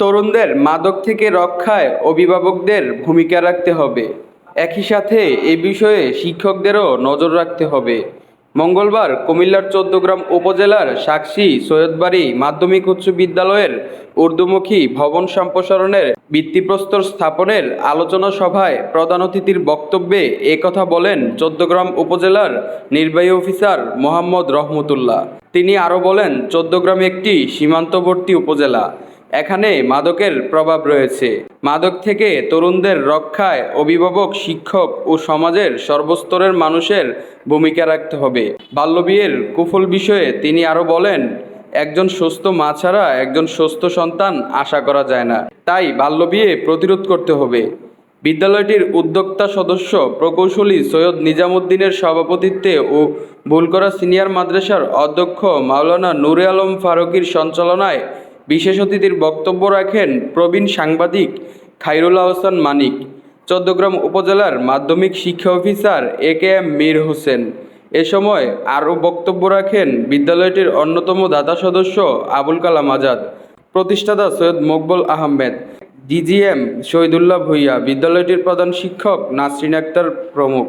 তরুণদের মাদক থেকে রক্ষায় অভিভাবকদের ভূমিকা রাখতে হবে। একই সাথে এ বিষয়ে শিক্ষকদেরও নজর রাখতে হবে। মঙ্গলবার কুমিল্লার চৌদ্দগ্রাম উপজেলার সাক্ষী সৈয়দবাড়ি মাধ্যমিক উচ্চ বিদ্যালয়ের ঊর্ধ্বমুখী ভবন সম্প্রসারণের ভিত্তিপ্রস্তর স্থাপনের আলোচনা সভায় প্রধান অতিথির বক্তব্যে কথা বলেন চৌদ্দগ্রাম উপজেলার নির্বাহী অফিসার মোহাম্মদ রহমতুল্লাহ। তিনি আরও বলেন, চৌদ্দগ্রাম একটি সীমান্তবর্তী উপজেলা। এখানে মাদকের প্রভাব রয়েছে। মাদক থেকে তরুণদের রক্ষায় অভিভাবক, শিক্ষক ও সমাজের সর্বস্তরের মানুষের ভূমিকা রাখতে হবে। বাল্যবিয়ের কুফল বিষয়ে তিনি আরও বলেন, একজন সুস্থ মা ছাড়া একজন সুস্থ সন্তান আশা করা যায় না। তাই বাল্যবিয়ে প্রতিরোধ করতে হবে। বিদ্যালয়টির উদ্যোক্তা সদস্য প্রকৌশলী সৈয়দ নিজামুদ্দিনের সভাপতিত্বে ও ভুলকরা সিনিয়র মাদ্রাসার অধ্যক্ষ মাওলানা নুরে আলম ফারুকির সঞ্চালনায় বিশেষ অতিথির বক্তব্য রাখেন প্রবীণ সাংবাদিক খাইরুল আহসান মানিক, চৌদ্দগ্রাম উপজেলার মাধ্যমিক শিক্ষা officer A K M Mir Hossain. এ সময় আরও বক্তব্য রাখেন বিদ্যালয়টির অন্যতম দাতা সদস্য আবুল কালাম আজাদ, প্রতিষ্ঠাতা সৈয়দ মকবুল আহমেদ ডিজিএম শহীদুল্লাহ ভুইয়া, বিদ্যালয়টির প্রধান শিক্ষক নাসরিন আক্তার প্রমুখ।